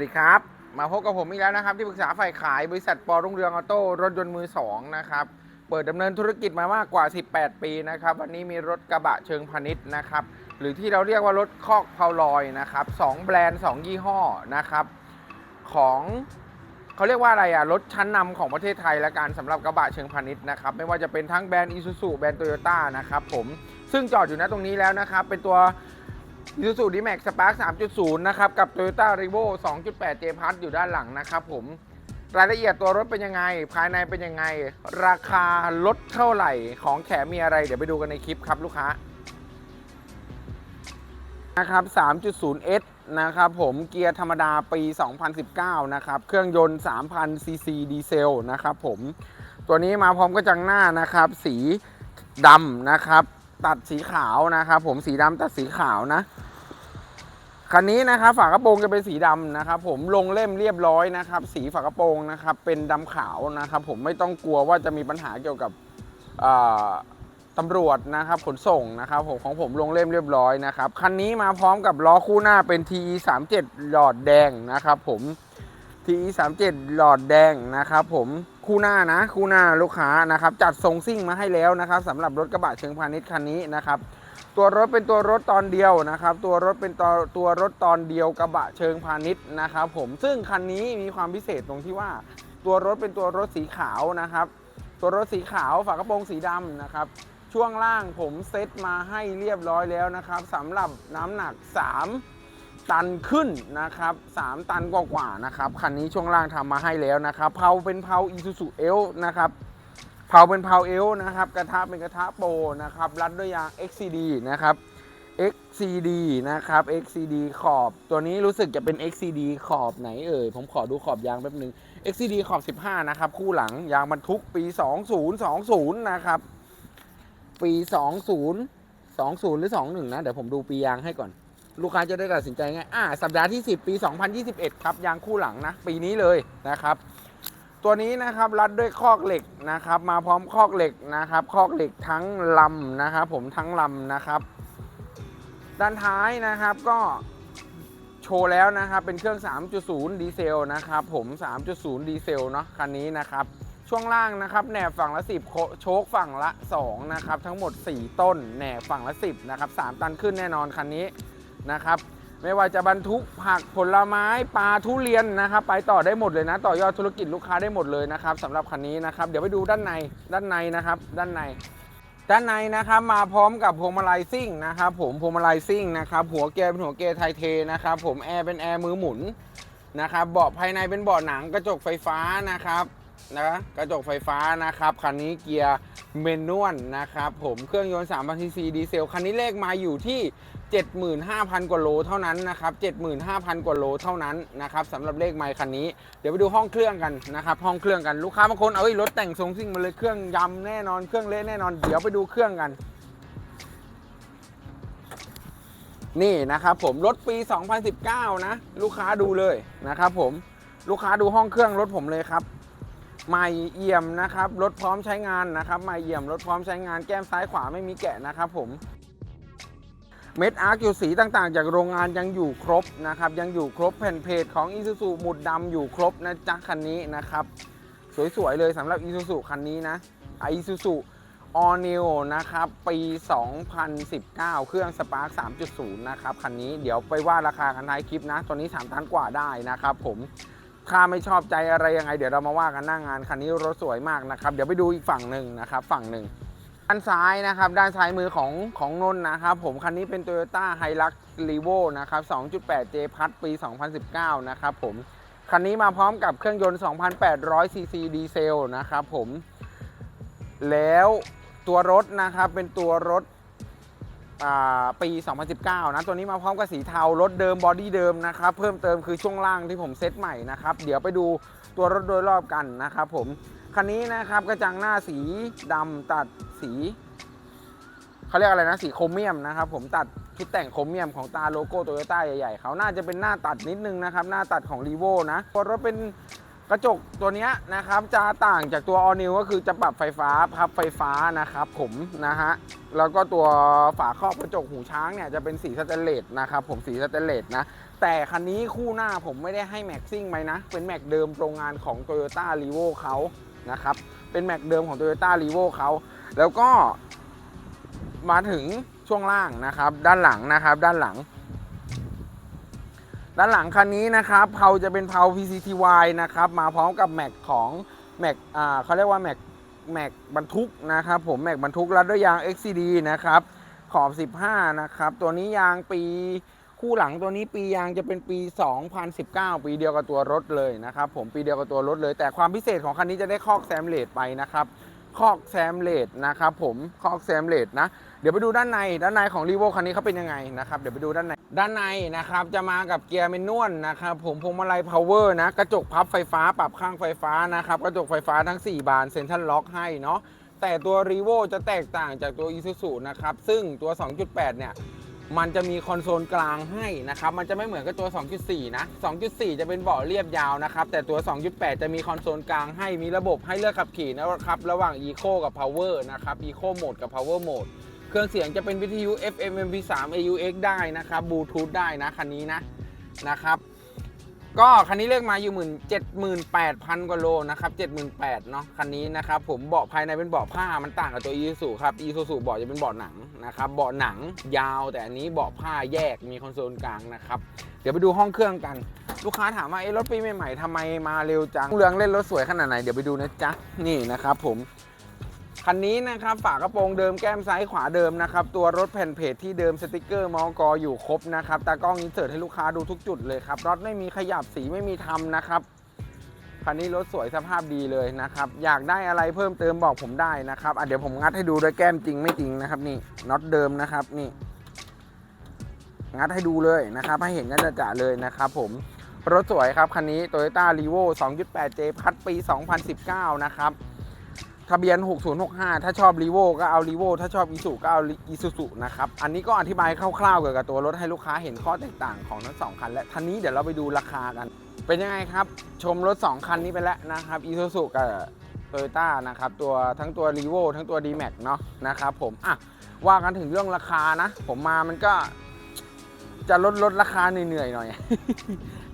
วัสดีครับ มาพบกับผมอีกแล้วนะครับ ที่ปรึกษาฝ่ายขายบริษัทปอรุ่งเรืองออโต้รถยนต์มือสองนะครับ เปิดดำเนินธุรกิจมามากกว่า 18 ปีนะครับ วันนี้มีรถกระบะเชิงพาณิชย์นะครับ หรือที่เราเรียกว่ารถคอกเพาลอยนะครับสองแบรนด์ 2 ยี่ห้อนะครับ ของเขาเรียกว่าอะไรอะรถชั้นนำของประเทศไทยและการสำหรับกระบะเชิงพาณิชย์นะครับไม่ว่าจะเป็นทั้งแบรนด์อีซูซูแบรนด์โตโยต้านะครับผมซึ่งจอดอยู่ณตรงนี้แล้วนะครับเป็นตัว i s u z u D-Max Spark 3.0นะครับ กับ Toyota r e v o 2.8 J Plus อยู่ด้านหลังนะครับผมรายละเอียดตัวรถเป็นยังไง ภายในเป็นยังไง ราคาลดเท่าไหร่ของแถมมีอะไร เดี๋ยวไปดูกันในคลิปครับลูกค้านะครับ 3.0S นะครับผมเกียร์ธรรมดาปี 2019 นะครับ เครื่องยนต์ 3,000 ซีซีดีเซลนะครับผม ตัวนี้มาพร้อมกระจังหน้านะครับ สีดำนะครับ ตัดสีขาวนะครับ ผมสีดำตัดสีขาวนะคันนี้นะครับฝากระโปรงจะเป็นสีดำนะครับ ผมลงเล่มเรียบร้อยนะครับ สีฝากระโปรงนะครับ เป็นดำขาวนะครับ ผมไม่ต้องกลัวว่าจะมีปัญหาเกี่ยวกับอ่าตำรวจนะครับขนส่งนะครับผมของผมลงเล่มเรียบร้อยนะครับคันนี้มาพร้อมกับล้อคู่หน้าเป็น TE 3 7หลอดแดงนะครับ ผม TE 3 7หลอดแดงนะครับ ผม คู่หน้านะคู่หน้าลูกค้านะครับจัดทรงซิ่งมาให้แล้วนะครับสำหรับรถกระบะเชิงพาณิชย์คันนี้นะครับตัวรถเป็นตัวรถตอนเดียวนะครับ ตัวรถเป็นตัวตัวรถตอนเดียวกระบะเชิงพาณิชย์นะครับผมซึ่งคันนี้มีความพิเศษตรงที่ว่า ตัวรถเป็นตัวรถสีขาวนะครับ ตัวรถสีขาวฝากระโปรงสีดำนะครับช่วงล่างผมเซตมาให้เรียบร้อยแล้วนะครับสำหรับน้ำหนัก 3 ตันขึ้นนะครับ 3 ตันกว่าๆนะครับ คันนี้ช่วงล่างทำมาให้แล้วนะครับเพาเป็นเพาอีซูซูเอลนะครับเผาเป็นเผาเอลนะครับ กระทะเป็นกระทะโปรนะครับ รัดด้วยยาง XCD นะครับ XCD นะครับ XCD ขอบ ตัวนี้รู้สึกจะเป็น XCD ขอบไหนเอ่ย ผมขอดูขอบยางแป๊บนึง XCD ขอบ 15 นะครับ คู่หลังยางบรรทุกปี 2020 นะครับ ปี 20 20หรือ 21 นะ เดี๋ยวผมดูปียางให้ก่อน ลูกค้าจะได้ตัดสินใจง่ายอ่าสัปดาห์ที่ 10 ปี 2021 ครับยางคู่หลังนะ ปีนี้เลยนะครับ ตัวนี้นะครับรัดด้วยคอกเหล็กนะครับ มาพร้อมคอกเหล็กนะครับ คอกเหล็กทั้งลำนะครับ ผมทั้งลำนะครับ ด้านท้ายนะครับก็โชว์แล้วนะครับ เป็นเครื่อง 3.0 ดีเซลนะครับ ผม 3.0 ดีเซลเนาะคันนี้นะครับ ช่วงล่างนะครับแหนบฝั่งละ 10โคชคฝั่งละ 2 นะครับ ทั้งหมด 4 ต้นแหนบฝั่งละ 10 นะครับ 3 ตันขึ้นแน่นอนคันนี้ นะครับ ไม่ว่าจะบรรทุกผักผลไม้ปลาทุเรียนนะครับ ไปต่อได้หมดเลยนะ ต่อยอดธุรกิจลูกค้าได้หมดเลยนะครับสำหรับคันนี้นะครับ เดี๋ยวไปดูด้านในด้านในนะครับ ด้านในด้านในนะครับมาพร้อมกับพวงมาลัยซิ่งนะครับผมพวงมาลัยซิ่งนะครับหัวเกียร์เป็นหัวเกียร์ไทเทนะครับผมแอร์เป็นแอร์มือหมุนนะครับเบาะภายในเป็นเบาะหนังกระจกไฟฟ้านะครับนะกระจกไฟฟ้านะครับคันนี้เกียร์เมนนวลนะครับผมเครื่องยนต์3,000ซีซีดีเซลคันนี้เลขมาอยู่ที่ 75,000 กว่าโลเท่านั้นนะครับ75,000 กว่าโลเท่านั้นนะครับสำหรับเลขไมค์คันนี้ เดี๋ยวไปดูห้องเครื่องกันนะครับห้องเครื่องกันลูกค้าบางคนเอาไอ้ยรถแต่งทรงซิ่งมาเลยเครื่องยำแน่นอนเครื่องเละแน่นอนเดี๋ยวไปดูเครื่องกันนี่นะครับผมรถปี 2019 นะ ลูกค้าดูเลยนะครับผมลูกค้าดูห้องเครื่องรถผมเลยครับใหม่เอี่ยมนะครับรถพร้อมใช้งานนะครับใหม่เอี่ยมรถพร้อมใช้งานแก้มซ้ายขวาไม่มีแกะนะครับผม เม็ดอาร์คอยู่สีต่างๆ จากโรงงานยังอยู่ครบนะครับ ยังอยู่ครบแผ่นเพจของ i s u z u หมุดดำอยู่ครบนะจ๊ะคันนี้นะครับ สวย ๆ เลยสำหรับ i s u z u คันนี้นะ i s u z u All New นะครับ ปี 2019 เครื่อง Spark 3.0 นะครับ คันนี้เดี๋ยวไปว่าราคากันท้ายคลิปนะ ตัวนี้ 3 ตันกว่าได้นะครับผมถ้าไม่ชอบใจอะไรยังไง เดี๋ยวเรามาว่ากันหน้างาน คันนี้รถสวยมากนะครับ เดี๋ยวไปดูอีกฝั่งหนึ่งนะครับ ฝั่งหนึ่ง ด้านซ้ายนะครับ ด้านซ้ายมือของของนนนะครับ ผมคันนี้เป็น Toyota Hilux Revo นะครับ 2.8 J พัดปี 2019 นะครับผม คันนี้มาพร้อมกับเครื่องยนต์ 2,800ซีซีดีเซลนะครับผม แล้วตัวรถนะครับเป็นตัวรถปี 2019 นะ ตัวนี้มาพร้อมกับสีเทารถเดิมบอดี้เดิมนะครับ เพิ่มเติมคือช่วงล่างที่ผมเซตใหม่นะครับ เดี๋ยวไปดูตัวรถโดยรอบกันนะครับผม คันนี้นะครับกระจังหน้าสีดำตัดสีเขาเรียกอะไรนะสีโครเมียมนะครับ ผมตัดชุดแต่งโครเมียมของตาโลโก้โตโยต้าใหญ่ๆเขาน่าจะเป็นหน้าตัดนิดนึงนะครับ หน้าตัดของรีโวนะตัวรถเป็นกระจกตัวนี้นะครับจะต่างจากตัว All New ก็คือจะปรับไฟฟ้าพับไฟฟ้านะครับผมนะฮะแล้วก็ตัวฝาครอบกระจกหูช้างเนี่ยจะเป็นสีสแตนเลสนะครับผมสีสแตนเลสนะแต่คันนี้คู่หน้าผมไม่ได้ให้แม็กซิ่งไปนะ เป็นแม็กเดิมโรงงานของ Toyota r e v o เขา นะครับ เป็นแม็กเดิมของ Toyota r e v o เขา แล้วก็มาถึงช่วงล่างนะครับ ด้านหลังนะครับ ด้านหลัง ด้านหลังคันนี้นะครับเพาจะเป็นเพา PCTY นะครับ มาพร้อมกับแม็กของแม็กอ่าเขาเรียกว่าแม็กแม็กบรรทุกนะครับ ผมแม็กบรรทุกรัดด้วยยาง XCD นะครับ ขอบ 15 นะครับ ตัวนี้ยางปี คู่หลังตัวนี้ปียางจะเป็นปี 2019 ปีเดียวกับตัวรถเลยนะครับผมปีเดียวกับตัวรถเลย แต่ความพิเศษของคันนี้จะได้คอกแซมเลดไปนะครับคอกแซมเลดนะครับผมคอกแซมเลดนะ เดี๋ยวไปดูด้านในด้านในของรีโวคันนี้เขาเป็นยังไงนะครับเดี๋ยวไปดูด้านในด้านในนะครับจะมากับเกียร์เมนนวลนะครับผมพวงมาลัยพาวเวอร์นะกระจกพับไฟฟ้าปรับข้างไฟฟ้านะครับกระจกไฟฟ้าทั้ง 4 บานเซ็นทรัลล็อกให้เนาะแต่ตัวรีโวจะแตกต่างจากตัว Isuzu นะครับซึ่งตัว 2.8 เนี่ย มันจะมีคอนโซลกลางให้นะครับ มันจะไม่เหมือนกับตัว 2.4 นะ 2.4 จะเป็นเบาะเรียบยาวนะครับ แต่ตัว 2.8 จะมีคอนโซลกลางให้ มีระบบให้เลือกขับขี่นะครับ ระหว่าง Eco กับ Power นะครับ Eco Mode กับ Power Mode เครื่องเสียงจะเป็นวิทยุ FM MP3 AUX ได้นะครับ บลูทูธได้นะคันนี้นะนะครับ ก็คันนี้เลขมาอยู่หมื่นเจ็ดหมื่นแปดพันกว่าโลนะครับเจ็ดหมื่นแปดเนาะคันนี้นะครับผมเบาะภายในเป็นเบาะผ้ามันต่างกับตัวอีซูครับอีซูซูเบาะจะเป็นเบาะหนังนะครับเบาะหนังยาวแต่อันนี้เบาะผ้าแยกมีคอนโซลกลางนะครับเดี๋ยวไปดูห้องเครื่องกัน ลูกค้าถามว่าเอ๊ะรถปีใหม่ๆทำไมมาเร็วจังเรืองเล่นรถสวยขนาดไหนเดี๋ยวไปดูนะจ๊ะนี่นะครับผม คันนี้นะครับฝากระโปรงเดิมแก้มซ้ายขวาเดิมนะครับตัวรถแผ่นเพจที่เดิมสติกเกอร์มอกออยู่ครบนะครับตากล้องอินเสิร์ตให้ลูกค้าดูทุกจุดเลยครับรถไม่มีขยับสีไม่มีทำนะครับคันนี้รถสวยสภาพดีเลยนะครับ อยากได้อะไรเพิ่มเติมบอกผมได้นะครับอะเดี๋ยวผมงัดให้ดูด้วยแก้มจริงไม่จริงนะครับนี่น็อตเดิมนะครับนี่ งัดให้ดูเลยนะครับ ให้เห็นกันจะเลยนะครับผมรถสวยครับคันนี้ Toyota r e v o 2.8J พัดปี 2019 นะครับ ทะเบียน 6065 ถ้าชอบ r e v o ก็เอา r e v o ถ้าชอบ i s u ก็เอา i s u z u นะครับ อันนี้ก็อธิบายคร่าวๆเกี่ยวกับตัวรถให้ลูกค้าเห็นข้อแตกต่างของทั้งสองคันและทันนี้เดี๋ยวเราไปดูราคากัน เป็นยังไงครับ ชมรถ 2 คันนี้ไปแล้วนะครับ i s u z u กับ Toyota นะครับตัวทั้งตัว r e v o ทั้งตัว D-Max เนาะนะครับผมอะว่ากันถึงเรื่องราคานะ ผมมามันก็ จะลดลดราคาเหนื่อยๆหน่อย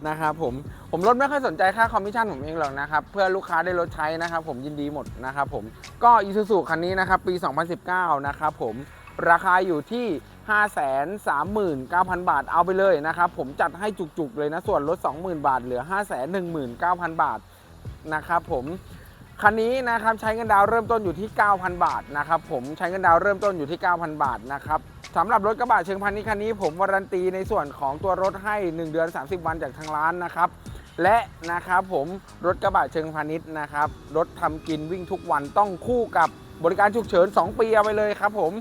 นะครับผมผมลดไม่ค่อยสนใจค่าคอมมิชชั่นผมเองหรอกนะครับ เพื่อลูกค้าได้รถใช้นะครับ ผมยินดีหมดนะครับผมก็อีซูซูคันนี้นะครับ ปี 2019 นะครับผมราคาอยู่ที่ 539,000 บาทเอาไปเลยนะครับ ผมจัดให้จุกๆเลยนะ ส่วนลด 20,000 บาท เหลือ 519,000 บาทนะครับผม คันนี้นะครับใช้เงินดาวเริ่มต้นอยู่ที่ 9,000 บาทนะครับผมใช้เงินดาวเริ่มต้นอยู่ที่ 9,000 บาทนะครับสำหรับรถกระบะเชิงพาณิชย์คันนี้ผมวารันตีในส่วนของตัวรถให้ 1 เดือน 30 วันจากทางร้านนะครับและนะครับผมรถกระบะเชิงพาณิชย์นะครับรถทำกินวิ่งทุกวันต้องคู่กับบริการฉุกเฉิน 2 ปีเอาไปเลยครับผม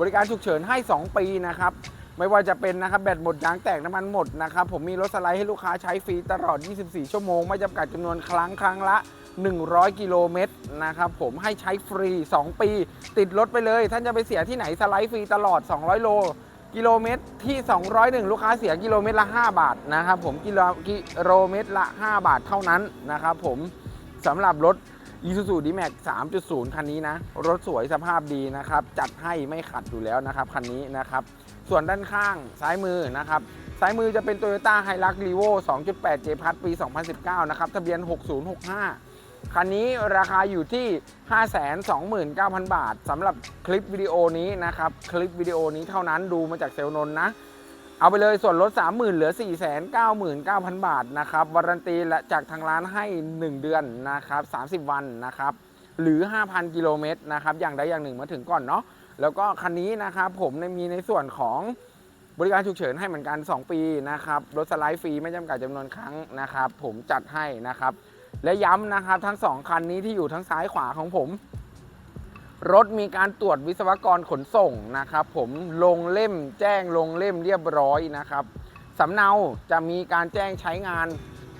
บริการฉุกเฉินให้ 2 ปีนะครับไม่ว่าจะเป็นนะครับแบตหมดยางแตกน้ำมันหมดนะครับผมมีรถสไลด์ให้ลูกค้าใช้ฟรีตลอด 24 ชั่วโมง ไม่จำกัดจำนวนครั้งครั้งละ 100 กิโลเมตรนะครับผมให้ใช้ฟรี 2 ปี ติดรถไปเลย ท่านจะไปเสียที่ไหนสไลด์ฟรีตลอด 200 โล กิโลเมตรที่ 201 ลูกค้าเสียกิโลเมตรละ 5 บาทนะครับผมกิโลกิโลเมตรละ 5 บาทเท่านั้นนะครับผมสำหรับรถ Isuzu D-Max 3.0 คันนี้นะ รถสวยสภาพดีนะครับ จัดให้ไม่ขัดอยู่แล้วนะครับคันนี้นะครับ ส่วนด้านข้างซ้ายมือนะครับซ้ายมือจะเป็น Toyota Hilux Revo 2.8 J พัดปี 2019 นะครับ ทะเบียน 6065 คันนี้ราคาอยู่ที่ 529,000 บาทสำหรับคลิปวิดีโอนี้นะครับ คลิปวิดีโอนี้เท่านั้นดูมาจากเซลนนนะ เอาไปเลยส่วนลด 30,000 เหลือ 499,000 บาทนะครับวารันตีและจากทางร้านให้ 1 เดือนนะครับ 30 วันนะครับ หรือ 5,000 กิโลเมตรนะครับ อย่างใดอย่างหนึ่งมาถึงก่อนเนาะแล้วก็คันนี้นะครับผมในมีในส่วนของบริการฉุกเฉินให้เหมือนกัน 2 ปีนะครับรถสไลด์ฟรีไม่จำกัดจำนวนครั้งนะครับ ผมจัดให้นะครับ และย้ำนะครับทั้ง 2 คันนี้ที่อยู่ทั้งซ้ายขวาของผม รถมีการตรวจวิศวกรขนส่งนะครับ ผมลงเล่มแจ้งลงเล่มเรียบร้อยนะครับสำเนาจะมีการแจ้งใช้งาน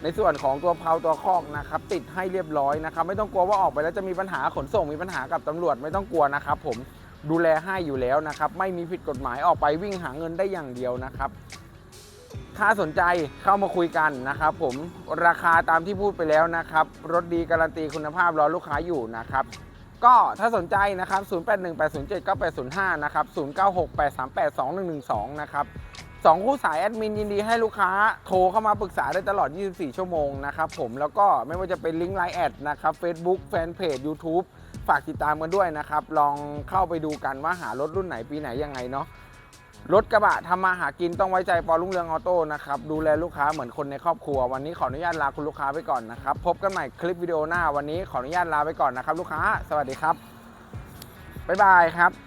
ในส่วนของตัวเพลาตัวคอกนะครับ ติดให้เรียบร้อยนะครับ ไม่ต้องกลัวว่าออกไปแล้วจะมีปัญหาขนส่งมีปัญหากับตำรวจไม่ต้องกลัวนะครับ ผมดูแลให้อยู่แล้วนะครับ ไม่มีผิดกฎหมายออกไปวิ่งหาเงินได้อย่างเดียวนะครับ ถ้าสนใจเข้ามาคุยกันนะครับผมราคาตามที่พูดไปแล้วนะครับ รถดีการันตีคุณภาพรอลูกค้าอยู่นะครับ ก็ถ้าสนใจนะครับ 0818079805 นะครับ 0968382112 นะครับสองคู่สายแอดมินยินดีให้ลูกค้าโทรเข้ามาปรึกษาได้ตลอด 24 ชั่วโมงนะครับผมแล้วก็ไม่ว่าจะเป็นลิงก์ไลน์แอดนะครับ Facebook แฟนเพจ YouTube ฝากติดตามกันด้วยนะครับ ลองเข้าไปดูกันว่าหารถรุ่นไหนปีไหนยังไงเนาะ รถกระบะทำมาหากินต้องไว้ใจปอรุ่งเรืองออโต้นะครับดูแลลูกค้าเหมือนคนในครอบครัว วันนี้ขออนุญาตลาคุณลูกค้าไปก่อนนะครับ พบกันใหม่คลิปวิดีโอหน้าวันนี้ขออนุญาตลาไปก่อนนะครับ ลูกค้า สวัสดีครับบ๊ายบายครับ